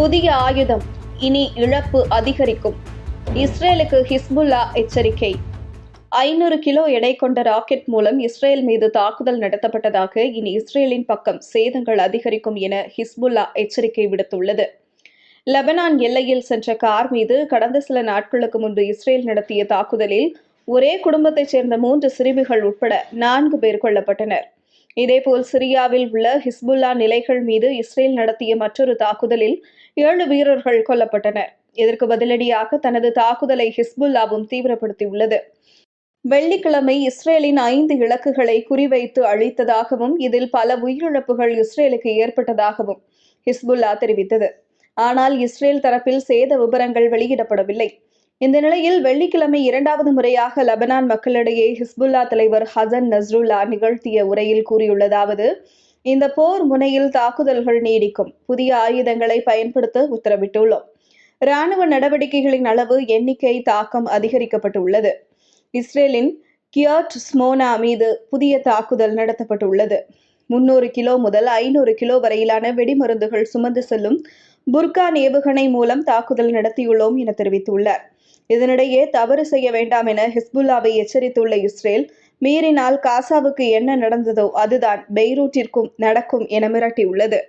புதிய ஆயுதம். இனி இழப்பு அதிகரிக்கும். இஸ்ரேலுக்கு ஹிஸ்புல்லா எச்சரிக்கை. ஐநூறு கிலோ எடை கொண்ட ராக்கெட் மூலம் இஸ்ரேல் மீது தாக்குதல் நடத்தப்பட்டதாக இனி இஸ்ரேலின் பக்கம் சேதங்கள் அதிகரிக்கும் என ஹிஸ்புல்லா எச்சரிக்கை விடுத்துள்ளது. லெபனான் எல்லையில் சென்ற கார் மீது கடந்த சில நாட்களுக்கு முன்பு இஸ்ரேல் நடத்திய தாக்குதலில் ஒரே குடும்பத்தைச் சேர்ந்த மூன்று சிறுமிகள் உட்பட நான்கு பேர் கொல்லப்பட்டனர். இதேபோல் சிரியாவில் உள்ள ஹிஸ்புல்லா நிலைகள் மீது இஸ்ரேல் நடத்திய மற்றொரு தாக்குதலில் ஏழு வீரர்கள் கொல்லப்பட்டனர். இதற்கு பதிலடியாக தனது தாக்குதலை ஹிஸ்புல்லாவும் தீவிரப்படுத்தியுள்ளது. வெள்ளிக்கிழமை இஸ்ரேலின் ஐந்து இலக்குகளை குறிவைத்து அழித்ததாகவும் இதில் பல உயிரிழப்புகள் இஸ்ரேலுக்கு ஏற்பட்டதாகவும் ஹிஸ்புல்லா தெரிவித்தது. ஆனால் இஸ்ரேல் தரப்பில் சேத விவரங்கள் வெளியிடப்படவில்லை. இந்த நிலையில் வெள்ளிக்கிழமை இரண்டாவது முறையாக லெபனான் மக்களிடையே ஹிஸ்புல்லா தலைவர் ஹசன் நஸ்ருல்லா நிகழ்த்திய உரையில் கூறியுள்ளதாவது இந்த போர் முனையில் தாக்குதல்கள் நீடிக்கும். புதிய ஆயுதங்களை பயன்படுத்த உத்தரவிட்டுள்ளோம். இராணுவ நடவடிக்கைகளின் அளவு எண்ணிக்கை தாக்கம் அதிகரிக்கப்பட்டுள்ளது. இஸ்ரேலின் கியாட் ஸ்மோனா மீது புதிய தாக்குதல் நடத்தப்பட்டுள்ளது. முன்னூறு கிலோ முதல் ஐநூறு கிலோ வரையிலான வெடிமருந்துகள் சுமந்து செல்லும் புர்கான் ஏவுகணை மூலம் தாக்குதல் நடத்தியுள்ளோம் என தெரிவித்துள்ளார். இதனிடையே தவறு செய்ய வேண்டாம் என ஹிஸ்புல்லாவை எச்சரித்துள்ள இஸ்ரேல் மீறினால் காசாவுக்கு என்ன நடந்ததோ அதுதான் பெய்ரூட்டிற்கும் நடக்கும் என மிரட்டியுள்ளது.